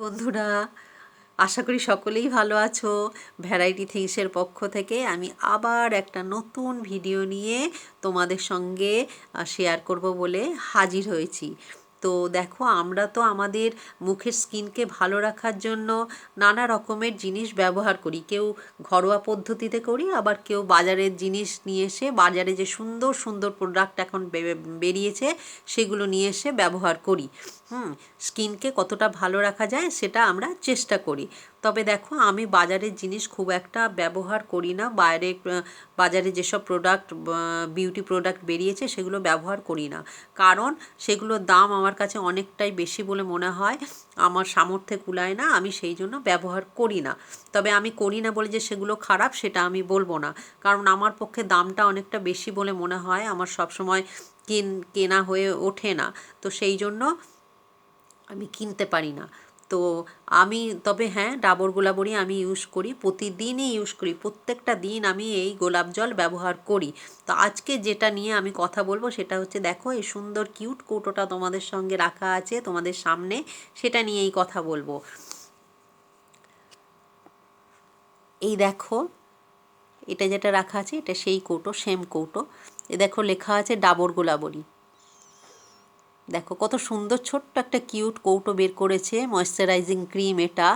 বন্ধুরা, আশা করি সকলেই ভালো আছো। ভ্যারাইটি থিংসের পক্ষ থেকে আমি আবার একটা নতুন ভিডিও নিয়ে তোমাদের সঙ্গে শেয়ার করব বলে হাজির হয়েছি। তো দেখো, আমরা তো আমাদের মুখের স্কিনকে ভালো রাখার জন্য নানা রকমের জিনিস ব্যবহার করি। কেউ ঘরোয়া পদ্ধতিতে করি, আবার কেউ বাজারের জিনিস নিয়ে এসে, বাজারে যে সুন্দর সুন্দর প্রোডাক্ট এখন বেরিয়েছে, সেগুলো নিয়ে এসে ব্যবহার করি। হুম, স্কিনকে কতটা ভালো রাখা যায়, সেটা আমরা চেষ্টা করি। তবে দেখো, আমি বাজারের জিনিস খুব একটা ব্যবহার করি না। বাইরে বাজারে যেসব প্রোডাক্ট বিউটি প্রোডাক্ট বেরিয়েছে, সেগুলো ব্যবহার করি না। কারণ সেগুলোর দাম আমার কাছে অনেকটাই বেশি বলে মনে হয়। আমার সামর্থ্যে কুলায় না, আমি সেই জন্য ব্যবহার করি না। তবে আমি করি না বলে যে সেগুলো খারাপ, সেটা আমি বলব না। কারণ আমার পক্ষে দামটা অনেকটা বেশি বলে মনে হয়। আমার সবসময় কেন, কেনা হয়ে ওঠে না। তো সেই জন্য আমি কিনতে পারি না। তো আমি, তবে হ্যাঁ ডাবর গোলাপরই আমি ইউজ করি, প্রতিদিনই ইউজ করি, প্রত্যেকটা দিন আমি এই গোলাপ জল ব্যবহার করি। তো আজকে যেটা নিয়ে আমি কথা বলব সেটা হচ্ছে, দেখো এই সুন্দর কিউট কৌটোটা তোমাদের সঙ্গে রাখা আছে, তোমাদের সামনে, সেটা নিয়েই কথা বলব। এই দেখো, এটা যেটা রাখা আছে, এটা সেই কৌটো সেম কৌটো। এ দেখো লেখা আছে, ডাবর গোলাবরী দেখো, কত সুন্দর ছোট্ট একটা কিউট কৌটো বের করেছে ময়শ্চারাইজিং ক্রিম এটা।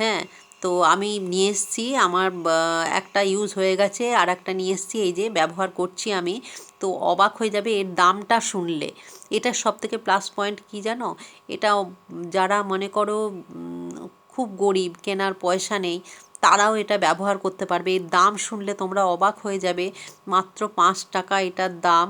হ্যাঁ তো আমি নিয়ে এসেছি, আমার একটা ইউজ হয়ে গেছে আর একটা নিয়ে এসেছি, এই যে ব্যবহার করছি আমি। তো অবাক হয়ে যাবে এর দামটা শুনলে। এটা সব থেকে প্লাস পয়েন্ট কী জানো? এটা যারা মনে করো খুব গরিব, কেনার পয়সা নেই, তারাও এটা ব্যবহার করতে পারবে। এর দাম শুনলে তোমরা অবাক হয়ে যাবে। মাত্র পাঁচ টাকা এটার দাম।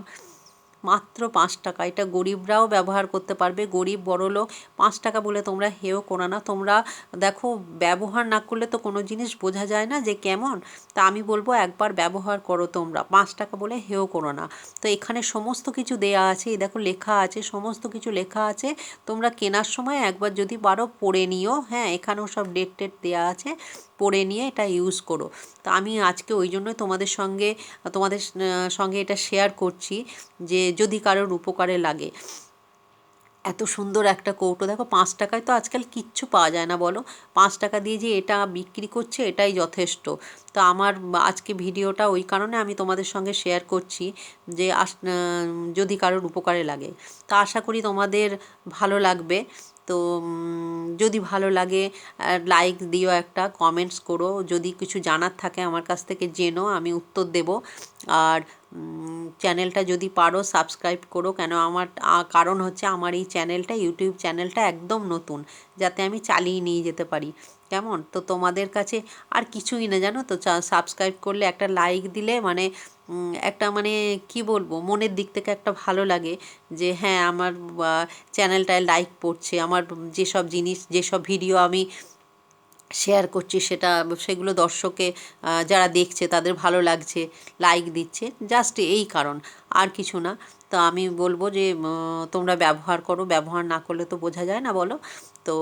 মাত্র পাঁচ টাকা। এটা গরিবরাও ব্যবহার করতে পারবে। গরিব, বড়লোক, পাঁচ টাকা বলে তোমরা হেও করো না। তোমরা দেখো, ব্যবহার না করলে তো কোনো জিনিস বোঝা যায় না যে কেমন। তা আমি বলব, একবার ব্যবহার করো তোমরা। পাঁচ টাকা বলে হেও করো না। তো এখানে সমস্ত কিছু দেয়া আছে। এই দেখো, লেখা আছে, সমস্ত কিছু লেখা আছে। তোমরা কেনার সময় একবার যদি পারো, পড়ে নিও। হ্যাঁ এখানেও সব ডেট টেট দেওয়া আছে। পরে নিয়ে এটা ইউজ করো। তা আমি আজকে ওই জন্যই তোমাদের সঙ্গে তোমাদের সঙ্গে এটা শেয়ার করছি যে যদি কারোর উপকারে লাগে। এত সুন্দর একটা কৌটো। দেখো, পাঁচ টাকায় তো আজকাল কিচ্ছু পাওয়া যায় না, বলো। পাঁচ টাকা দিয়ে যে এটা বিক্রি করছে, এটাই যথেষ্ট। তো আমার আজকে ভিডিওটা ওই কারণে আমি তোমাদের সঙ্গে শেয়ার করছি যে আস যদি কারোর উপকারে লাগে। তা আশা করি তোমাদের ভালো লাগবে। তো যদি ভালো লাগে লাইক দিও একটা কমেন্টস করো। যদি কিছু জানার থাকে আমার কাছ থেকে, জেনো, আমি উত্তর দেব। আর চ্যানেলটা যদি পারো সাবস্ক্রাইব করো, কেন আমার কারণ হচ্ছে আমার এই চ্যানেলটা ইউটিউব চ্যানেলটা একদম নতুন, যাতে আমি চালিয়ে নিয়ে যেতে পারি, কেমন? তো তোমাদের কাছে আর কিছুই না, জানো তো? সাবস্ক্রাইব করলে একটা লাইক দিলে মানে একটা মানে কি বলব, মনের দিক থেকে একটা ভালো লাগে যে হ্যাঁ আমার চ্যানেলটায় লাইক পড়ছে, আমার যেসব জিনিস, যেসব ভিডিও আমি শেয়ার করছি, সেটা সেগুলো দর্শকে যারা দেখছে, তাদের ভালো লাগছে লাইক দিচ্ছে জাস্ট এই কারণ, আর কিছু না। তো আমি বলব যে তোমরা ব্যবহার করো, ব্যবহার না করলে তো বোঝা যায় না বলো। তো,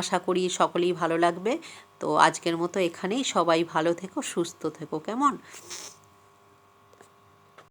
আশা করি সকলেই ভালো লাগবে। তো আজকের মতো এখানেই, সবাই ভালো থেকো, সুস্থ থেকো, কেমন?